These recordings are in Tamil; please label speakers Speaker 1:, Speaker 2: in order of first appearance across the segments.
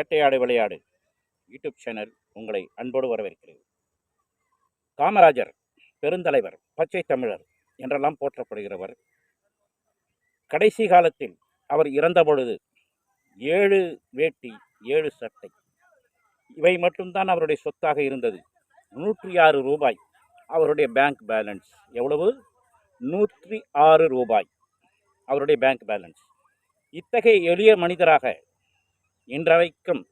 Speaker 1: வேட்டையாடு விளையாடு யூடியூப் சேனல் உங்களை அன்போடு வரவேற்கிறது காமராஜர் பெருந்தலைவர் பச்சை தமிழர் என்றெல்லாம் போற்றப்படுகிறவர். கடைசி காலத்தில் அவர் இறந்த பொழுது ஏழு வேட்டி ஏழு சட்டை. இவை மட்டும்தான் அவருடைய சொத்தாக இருந்தது. நூற்றி ஆறு ரூபாய் அவருடைய பேங்க் பேலன்ஸ் எவ்வளவு? நூற்றி ஆறு ரூபாய் அவருடைய பேங்க் பேலன்ஸ் இத்தகைய எளிய மனிதராக இன்றைக்கும்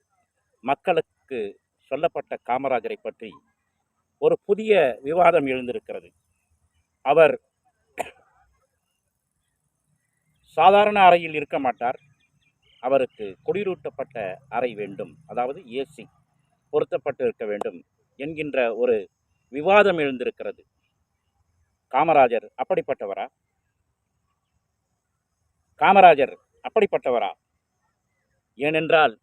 Speaker 1: மக்களுக்கு சொல்லப்பட்ட காமராஜரை பற்றி ஒரு புதிய விவாதம் எழுந்திருக்கிறது. அவர் சாதாரண அறையில் இருக்க மாட்டார். அவருக்கு குளிரூட்டப்பட்ட அறை வேண்டும். அதாவது ஏசி பொருத்தப்பட்டு இருக்க வேண்டும் என்கின்ற ஒரு விவாதம் எழுந்திருக்கிறது. காமராஜர் அப்படிப்பட்டவரா? காமராஜர் அப்படிப்பட்டவரா? ஏனென்றால்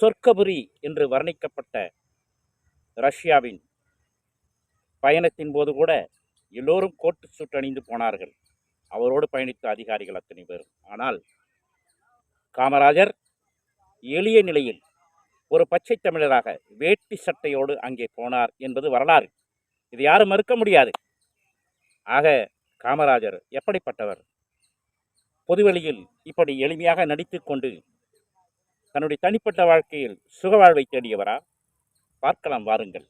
Speaker 1: சொர்க்கபுரி என்று வர்ணிக்கப்பட்ட ரஷ்யாவின் பயணத்தின் போது கூட எல்லோரும் கோட்டு சுட்டு அணிந்து போனார்கள். அவரோடு பயணித்த அதிகாரிகள் அத்தனை பேர் ஆனால் காமராஜர் எளிய நிலையில் ஒரு பச்சை தமிழராக வேட்டி சட்டையோடு அங்கே போனார் என்பது வரலாறு. இது யாரும் மறுக்க முடியாது. ஆக காமராஜர் எப்படிப்பட்டவர்? பொதுவெளியில் இப்படி எளிமையாக நடித்துக்கொண்டு தன்னுடைய தனிப்பட்ட வாழ்க்கையில் சுகவாழ்வை தேடியவரா? பார்க்கலாம் வாருங்கள்.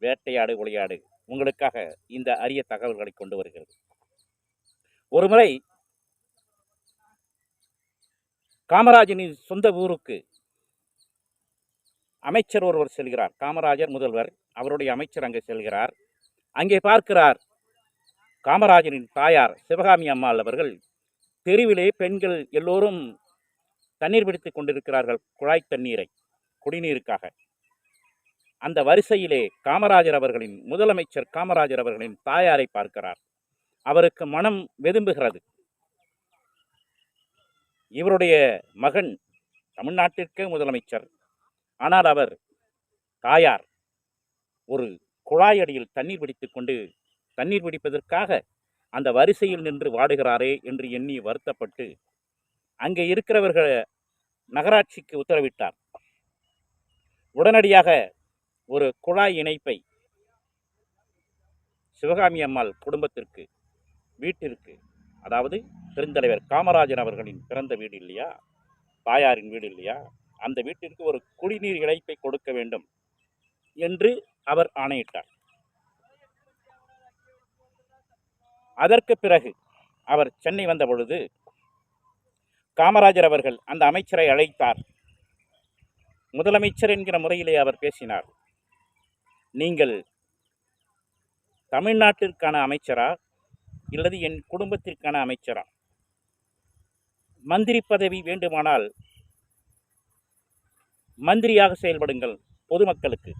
Speaker 1: வேட்டையாடு விளையாடு உங்களுக்காக இந்த அரிய தகவல்களை கொண்டு வருகிறது. ஒருமுறை காமராஜனின் சொந்த ஊருக்கு அமைச்சர் ஒருவர் செல்கிறார். காமராஜர் முதல்வர். அவருடைய அமைச்சர் அங்கே செல்கிறார். அங்கே பார்க்கிறார் காமராஜரின் தாயார் சிவகாமி அம்மாள் அவர்கள். தெருவிலே பெண்கள் எல்லோரும் தண்ணீர் பிடித்துக் கொண்டிருக்கிறார்கள் குழாய் தண்ணீரை குடிநீருக்காக. அந்த வரிசையிலே காமராஜர் அவர்களின் முதலமைச்சர் காமராஜர் அவர்களின் தாயாரை பார்க்கிறார். அவருக்கு மனம் வெதும்புகிறது. இவருடைய மகன் தமிழ்நாட்டிற்கே முதலமைச்சர். ஆனால் அவர் தாயார். ஒரு குழாய் அடியில் தண்ணீர் பிடித்துக் கொண்டு தண்ணீர் பிடிப்பதற்காக அந்த வரிசையில் நின்று வாடுகிறாரே என்று எண்ணி வருத்தப்பட்டு அங்கே இருக்கிறவர்கள் நகராட்சிக்கு உத்தரவிட்டார். உடனடியாக ஒரு குழாய் இணைப்பை சிவகாமி அம்மாள் குடும்பத்திற்கு வீட்டிற்கு அதாவது பெருந்தலைவர் காமராஜர் அவர்களின் பிறந்த வீடு இல்லையா தாயாரின் வீடு இல்லையா அந்த வீட்டிற்கு ஒரு குடிநீர் இணைப்பை கொடுக்க வேண்டும் என்று அவர் ஆணையிட்டார். அதற்கு பிறகு அவர் சென்னை வந்த பொழுது காமராஜர் அவர்கள் அந்த அமைச்சரை அழைத்தார். முதலமைச்சர் என்கிற முறையிலே அவர் பேசினார். நீங்கள் தமிழ்நாட்டிற்கான அமைச்சரா? இல்லது என் குடும்பத்திற்கான அமைச்சரா? மந்திரி பதவி வேண்டுமானால் மந்திரியாக செயல்படுங்கள் பொதுமக்களுக்கு.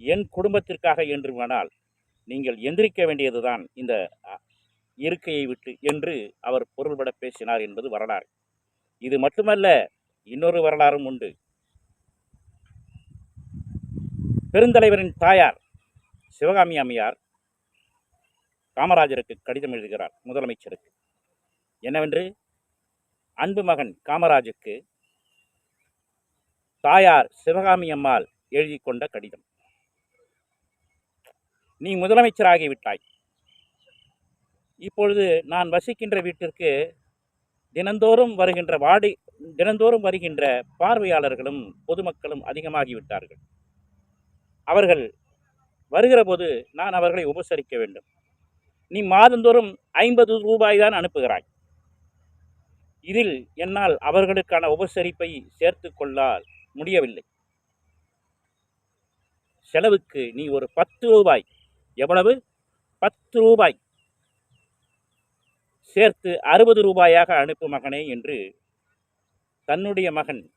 Speaker 1: என் குடும்பத்திற்காக என்று வேணால் நீங்கள் எந்திரிக்க வேண்டியதுதான் இந்த இருக்கையை விட்டு என்று அவர் பொருள்பட பேசினார் என்பது வரலாறு. இது மட்டுமல்ல இன்னொரு வரலாறும் உண்டு. பெருந்தலைவரின் தாயார் சிவகாமி அம்மையார் காமராஜருக்கு கடிதம் எழுதுகிறார் முதலமைச்சருக்கு. என்னவென்று? அன்பு மகன் காமராஜுக்கு தாயார் சிவகாமி அம்மாள் எழுதி கொண்ட கடிதம். நீ முதலமைச்சராகிவிட்டாய் இப்பொழுது நான் வசிக்கின்ற வீட்டிற்கு தினந்தோறும் வருகின்ற வாடி தினந்தோறும் வருகின்ற பார்வையாளர்களும் பொதுமக்களும் அதிகமாகிவிட்டார்கள். அவர்கள் வருகிற போது நான் அவர்களை உபசரிக்க வேண்டும். நீ மாதந்தோறும் ஐம்பது ரூபாய் தான் அனுப்புகிறாய். இதில் என்னால் அவர்களுக்கான உபசரிப்பை சேர்த்து கொள்ள முடியவில்லை. செலவுக்கு நீ ஒரு பத்து ரூபாய் எவ்வளவு? பத்து ரூபாய். சேர்த்து அறுபது ரூபாயாக அனுப்பு மகனே என்று தன்னுடைய மகன்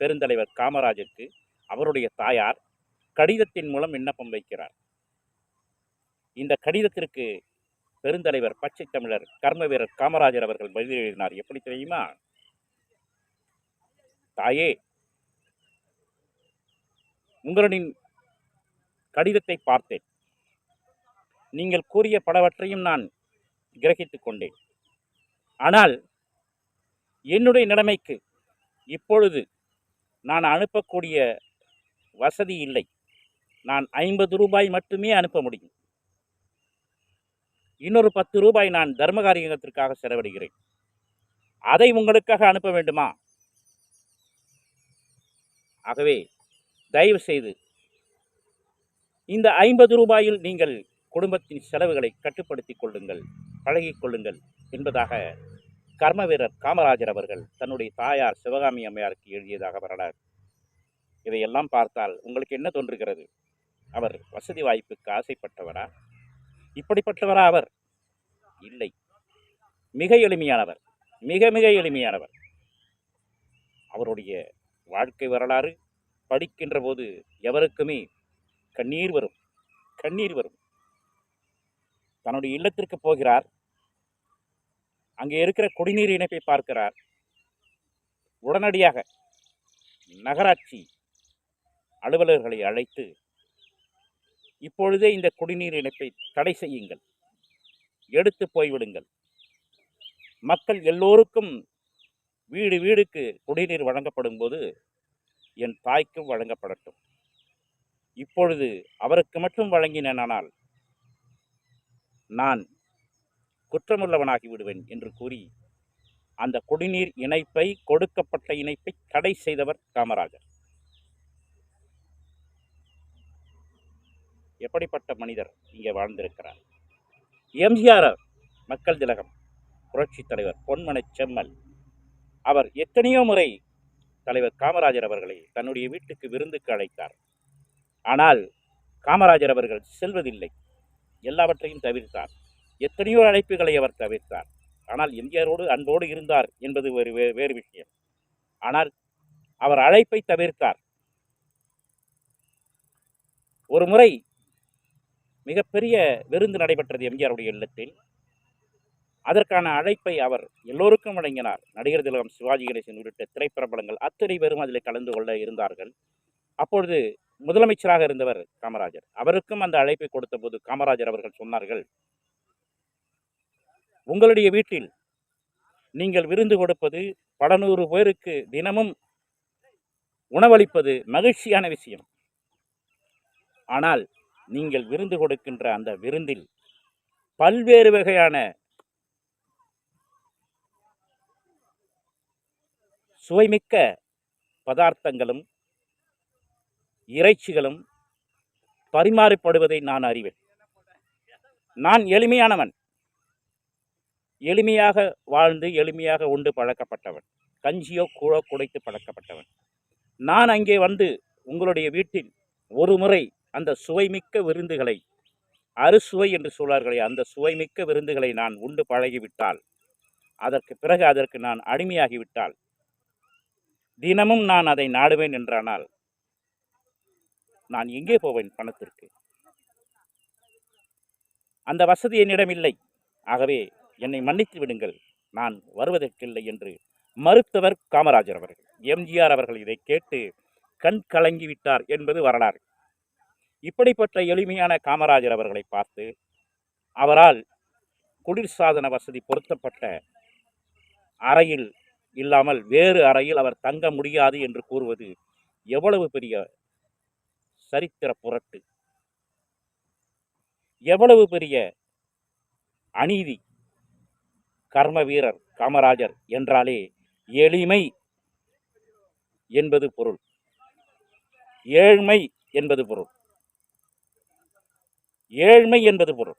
Speaker 1: பெருந்தலைவர் காமராஜருக்கு அவருடைய தாயார் கடிதத்தின் மூலம் விண்ணப்பம் வைக்கிறார். இந்த கடிதத்திற்கு பெருந்தலைவர் பச்சை தமிழர் கர்ம வீரர் காமராஜர் அவர்கள் பதில் எழுதினார். எப்படி தெரியுமா? தாயே உங்களின் கடிதத்தை பார்த்தேன். நீங்கள் கூறிய பலவற்றையும் நான் கிரகித்து கொண்டேன் ஆனால் என்னுடைய நிலைமைக்கு இப்பொழுது நான் அனுப்பக்கூடிய வசதி இல்லை. நான் ஐம்பது ரூபாய் மட்டுமே அனுப்ப முடியும். இன்னொரு பத்து ரூபாய் நான் தர்ம காரியத்திற்காக செலவிடுகிறேன். அதை உங்களுக்காக அனுப்ப வேண்டுமா? ஆகவே தயவு செய்து இந்த ஐம்பது ரூபாயில் நீங்கள் குடும்பத்தின் செலவுகளை கட்டுப்படுத்திக் கொள்ளுங்கள் பழகிக் கொள்ளுங்கள் என்பதாக கர்ம வீரர் காமராஜர் அவர்கள் தன்னுடைய தாயார் சிவகாமி அம்மையாருக்கு எழுதியதாக வரலாறு. இதையெல்லாம் பார்த்தால் உங்களுக்கு என்ன தோன்றுகிறது? அவர் வசதி வாய்ப்புக்கு ஆசைப்பட்டவரா? இப்படிப்பட்டவரா அவர்? இல்லை. மிக எளிமையானவர். மிக மிக எளிமையானவர். அவருடைய வாழ்க்கை வரலாறு படிக்கின்ற போது எவருக்குமே கண்ணீர் வரும். கண்ணீர் வரும். தன்னுடைய இல்லத்திற்கு போகிறார். அங்கே இருக்கிற குடிநீர் இணைப்பை பார்க்கிறார். உடனடியாக நகராட்சி அலுவலர்களை அழைத்து இப்பொழுதே இந்த குடிநீர் இணைப்பை தடை செய்யுங்கள். எடுத்து போய்விடுங்கள் மக்கள் எல்லோருக்கும் வீடு வீடுக்கு குடிநீர் வழங்கப்படும் போது என் தாய்க்கும் வழங்கப்படட்டும். இப்பொழுது அவருக்கு மட்டும் வழங்கினானால் நான் குற்றமுள்ளவனாகி விடுவேன் என்று கூறி அந்த குடிநீர் இணைப்பை கொடுக்கப்பட்ட இணைப்பை தடை செய்தவர் காமராஜர். எப்படிப்பட்ட மனிதர் இங்கே வாழ்ந்திருக்கிறார்? எம்ஜிஆர் மக்கள் திலகம் புரட்சித் தலைவர் பொன்மனச் செம்மல். அவர் எத்தனையோ முறை தலைவர் காமராஜர் அவர்களை தன்னுடைய வீட்டுக்கு விருந்துக்கு அழைத்தார். ஆனால் காமராஜர் அவர்கள் செல்வதில்லை. எல்லாவற்றையும் தவிர்த்தார் எத்தனையோ அழைப்புகளை அவர் தவிர்த்தார் ஆனால் எம்ஜிஆரோடு அன்போடு இருந்தார் என்பது ஒரு வே- வேறு விஷயம். ஆனால் அவர் அழைப்பை தவிர்த்தார். ஒரு முறை மிகப்பெரிய விருந்து நடைபெற்றது எம்ஜிஆருடைய இல்லத்தில். அதற்கான அழைப்பை அவர் எல்லோருக்கும் வழங்கினார். நடிகர் திலகம் சிவாஜி கணேசன் உள்ளிட்ட திரைப்பிரபலங்கள் அத்தனை பேரும் அதில் கலந்து கொள்ள இருந்தார்கள். அப்பொழுது முதலமைச்சராக இருந்தவர் காமராஜர். அவருக்கும் அந்த அழைப்பை கொடுத்தபோது காமராஜர் அவர்கள் சொன்னார்கள் உங்களுடைய வீட்டில் நீங்கள் விருந்து கொடுப்பது பல நூறு பேருக்கு தினமும் உணவளிப்பது மகிழ்ச்சியான விஷயம். ஆனால் நீங்கள் விருந்து கொடுக்கின்ற அந்த விருந்தில் பல்வேறு வகையான சுவைமிக்க பதார்த்தங்களும் இறைச்சிகளும் பரிமாறப்படுவதை நான் அறிவேன். நான் எளிமையானவன். எளிமையாக வாழ்ந்து எளிமையாக உண்டு பழக்கப்பட்டவன். கஞ்சியோ கூழோ குடைத்து பழக்கப்பட்டவன். நான் அங்கே வந்து உங்களுடைய வீட்டில் ஒரு முறை அந்த சுவைமிக்க விருந்துகளை அறுசுவை என்று சொல்வார்களே அந்த சுவைமிக்க விருந்துகளை நான் உண்டு பழகிவிட்டால் அதற்கு பிறகு அதற்கு நான் அடிமையாகிவிட்டால் தினமும் நான் அதை நாடுவேன் என்றானால் நான் எங்கே போவேன் பணத்திற்கு? அந்த வசதி என்னிடம் இல்லை. ஆகவே என்னை மன்னித்து விடுங்கள். நான் வருவதற்கில்லை என்று மறுத்தவர் காமராஜர் அவர்கள். எம்ஜிஆர் அவர்கள் இதை கேட்டு கண் கலங்கிவிட்டார் என்பது வரலாறு. இப்படிப்பட்ட எளிமையான காமராஜர் அவர்களை பார்த்து அவரால் குளிர்சாதன வசதி பொருத்தப்பட்ட அறையில் இல்லாமல் வேறு அறையில் அவர் தங்க முடியாது என்று கூறுவது எவ்வளவு பெரிய சரித்திர புரட்டு. எவ்வளவு பெரிய அநீதி. கர்ம வீரர் காமராஜர் என்றாலே எளிமை என்பது பொருள். ஏழ்மை என்பது பொருள். ஏழ்மை என்பது பொருள்.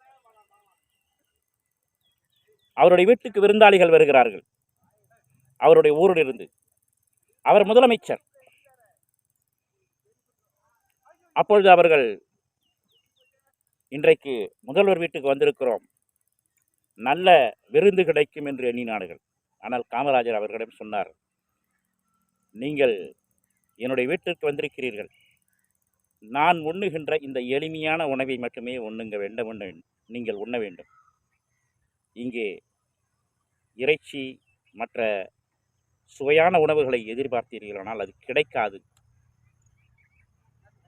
Speaker 1: அவருடைய வீட்டுக்கு விருந்தாளிகள் வருகிறார்கள். அவருடைய ஊரிலிருந்து. அவர் முதலமைச்சர். அப்பொழுது அவர்கள் இன்றைக்கு முதல்வர் வீட்டுக்கு வந்திருக்கிறோம். நல்ல விருந்து கிடைக்கும் என்று எண்ணினார்கள். ஆனால் காமராஜர் அவர்களிடம் சொன்னார் நீங்கள் என்னுடைய வீட்டிற்கு வந்திருக்கிறீர்கள். நான் உண்ணுகின்ற இந்த எளிமையான உணவை மட்டுமே உண்ணுங்க வேண்டும் என்று நீங்கள் உண்ண வேண்டும். இங்கே இறைச்சி மற்ற சுவையான உணவுகளை எதிர்பார்த்தீர்களானால் அது கிடைக்காது.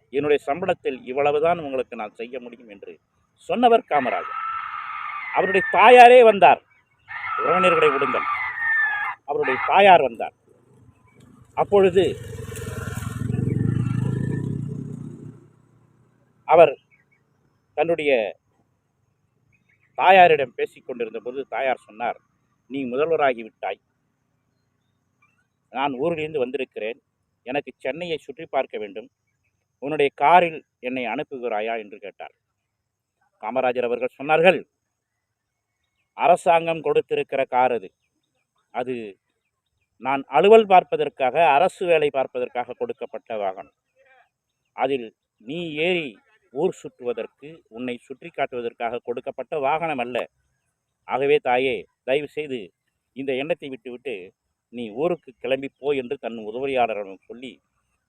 Speaker 1: என்னுடைய சம்பளத்தில் இவ்வளவுதான் உங்களுக்கு நான் செய்ய முடியும் என்று சொன்னவர் காமராஜர். அவருடைய தாயாரே வந்தார். உறவினர்களை விடுங்கள். அவருடைய தாயார் வந்தார். அப்பொழுது அவர் தன்னுடைய தாயாரிடம் பேசிக்கொண்டிருந்த போது தாயார் சொன்னார் நீ முதல்வராகிவிட்டாய். நான் ஊரிலிருந்து வந்திருக்கிறேன். எனக்கு சென்னையை சுற்றி பார்க்க வேண்டும். உன்னுடைய காரில் என்னை அனுப்புகிறாயா என்று கேட்டார் காமராஜர் அவர்கள் சொன்னார்கள் அரசாங்கம் கொடுத்திருக்கிற கார் அது. அது நான் அலுவல் பார்ப்பதற்காக அரசு வேலை பார்ப்பதற்காக கொடுக்கப்பட்ட வாகனம். அதில் நீ ஏறி ஊர் சுற்றுவதற்கு உன்னை சுற்றி காட்டுவதற்காக கொடுக்கப்பட்ட வாகனம் அல்ல. ஆகவே தாயே தயவு செய்து இந்த எண்ணத்தை விட்டுவிட்டு நீ ஊருக்கு கிளம்பி போ என்று தன் உதவியாளரிடம் சொல்லி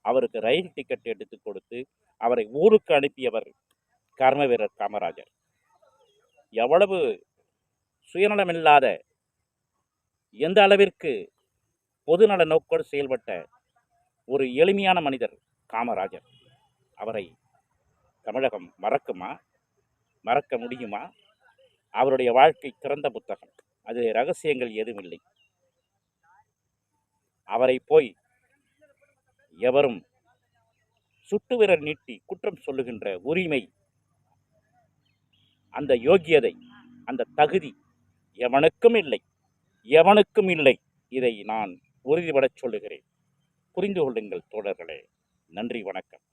Speaker 1: அவருக்கு ரயில் டிக்கெட் எடுத்து கொடுத்து அவரை ஊருக்கு அனுப்பியவர் கர்ம வீரர் காமராஜர். எவ்வளவு சுயநலமில்லாத எந்த அளவிற்கு பொதுநல நோக்கோடு செயல்பட்ட ஒரு எளிமையான மனிதர் காமராஜர். அவரை தமிழகம் மறக்குமா? மறக்க முடியுமா? அவருடைய வாழ்க்கை திறந்த புத்தகம். அது ரகசியங்கள் ஏதுமில்லை அவரை போய் எவரும் சுட்டுவிரல் நீட்டி குற்றம் சொல்லுகின்ற உரிமை அந்த யோக்கியதை அந்த தகுதி எவனுக்கும் இல்லை எவனுக்கும் இல்லை இதை நான் உறுதிபடச் சொல்லுகிறேன். புரிந்து கொள்ளுங்கள் தோழர்களே. நன்றி வணக்கம்.